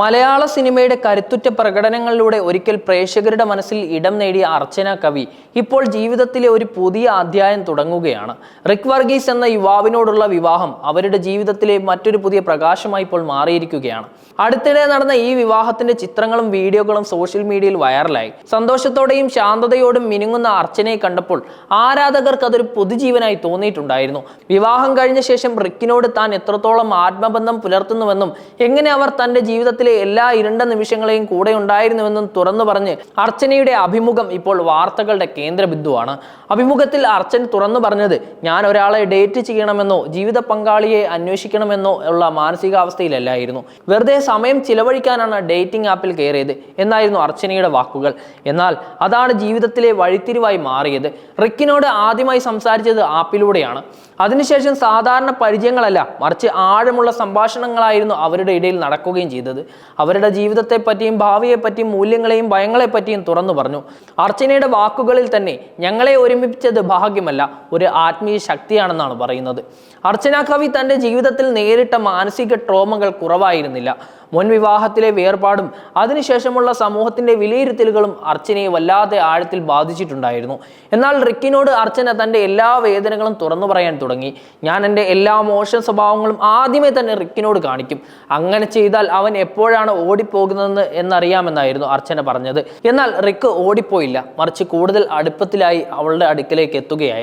മലയാള സിനിമയുടെ കരുത്തുറ്റ പ്രകടനങ്ങളിലൂടെ ഒരിക്കൽ പ്രേക്ഷകരുടെ മനസ്സിൽ ഇടം നേടിയ അർച്ചന കവി ഇപ്പോൾ ജീവിതത്തിലെ ഒരു പുതിയ അധ്യായം തുടങ്ങുകയാണ്. റിക് വർഗീസ് എന്ന യുവാവിനോടുള്ള വിവാഹം അവരുടെ ജീവിതത്തിലെ മറ്റൊരു പുതിയ പ്രകാശമായി ഇപ്പോൾ മാറിയിരിക്കുകയാണ്. അടുത്തിടെ നടന്ന ഈ വിവാഹത്തിന്റെ ചിത്രങ്ങളും വീഡിയോകളും സോഷ്യൽ മീഡിയയിൽ വൈറലായി. സന്തോഷത്തോടെയും ശാന്തതയോടും മിനുങ്ങുന്ന അർച്ചനയെ കണ്ടപ്പോൾ ആരാധകർക്ക് അതൊരു പുതുജീവനായി തോന്നിയിട്ടുണ്ടായിരുന്നു. വിവാഹം കഴിഞ്ഞ ശേഷം റിക്കിനോട് താൻ എത്രത്തോളം ആത്മബന്ധം പുലർത്തുന്നുവെന്നും എങ്ങനെ അവർ തന്റെ ജീവിതത്തിലെ എല്ലാ ഇരുണ്ട നിമിഷങ്ങളെയും കൂടെ ഉണ്ടായിരുന്നുവെന്നും തുറന്നു പറഞ്ഞ് അർച്ചനയുടെ അഭിമുഖം ഇപ്പോൾ വാർത്തകളുടെ കേന്ദ്ര ബിന്ദുവാണ് അഭിമുഖത്തിൽ അർച്ചൻ തുറന്നു പറഞ്ഞത് ഞാൻ ഒരാളെ ഡേറ്റ് ചെയ്യണമെന്നോ ജീവിത പങ്കാളിയെ അന്വേഷിക്കണമെന്നോ ഉള്ള മാനസികാവസ്ഥയിലല്ലായിരുന്നു. വെറുതെ സമയം ചിലവഴിക്കാനാണ് ഡേറ്റിംഗ് ആപ്പിൽ കയറിയത് എന്നായിരുന്നു അർച്ചനയുടെ വാക്കുകൾ. എന്നാൽ അതാണ് ജീവിതത്തിലെ വഴിത്തിരിവായി മാറിയത്. റിക്കിനോട് ആദ്യമായി സംസാരിച്ചത് ആപ്പിലൂടെയാണ്. അതിനുശേഷം സാധാരണ പരിചയങ്ങളല്ല മറിച്ച് ആഴമുള്ള സംഭാഷണങ്ങളായിരുന്നു അവരുടെ ഇടയിൽ നടക്കുകയും ചെയ്തത്. അവരുടെ ജീവിതത്തെപ്പറ്റിയും ഭാവിയെപ്പറ്റിയും മൂല്യങ്ങളെയും ഭയങ്ങളെപ്പറ്റിയും തുറന്നു പറഞ്ഞു. അർച്ചനയുടെ വാക്കുകളിൽ തന്നെ ഞങ്ങളെ ഒരുമിപ്പിച്ചത് ഭാഗ്യമല്ല ഒരു ആത്മീയ ശക്തിയാണെന്നാണ് പറയുന്നത്. അർച്ചന കവി തന്റെ ജീവിതത്തിൽ നേരിട്ട മാനസിക ട്രോമകൾ കുറവായിരുന്നില്ല. മുൻ വിവാഹത്തിലെ വേർപാടും അതിനുശേഷമുള്ള സമൂഹത്തിന്റെ വിലയിരുത്തലുകളും അർച്ചനയെ വല്ലാതെ ആഴത്തിൽ ബാധിച്ചിട്ടുണ്ടായിരുന്നു. എന്നാൽ റിക്കിനോട് അർച്ചന തന്റെ എല്ലാ വേദനകളും തുറന്നു പറയാൻ തുടങ്ങി. ഞാൻ എന്റെ എല്ലാ മോശം സ്വഭാവങ്ങളും ആദ്യമേ തന്നെ റിക്കിനോട് കാണിക്കും. അങ്ങനെ ചെയ്താൽ അവൻ എപ്പോഴാണ് ഓടിപ്പോകുന്നതെന്ന് എന്നറിയാമെന്നായിരുന്നു അർച്ചന പറഞ്ഞത്. എന്നാൽ റിക്ക് ഓടിപ്പോയില്ല. മറിച്ച് കൂടുതൽ അടുപ്പത്തിലായി അവളുടെ അടുക്കലേക്ക് എത്തുകയായിരുന്നു.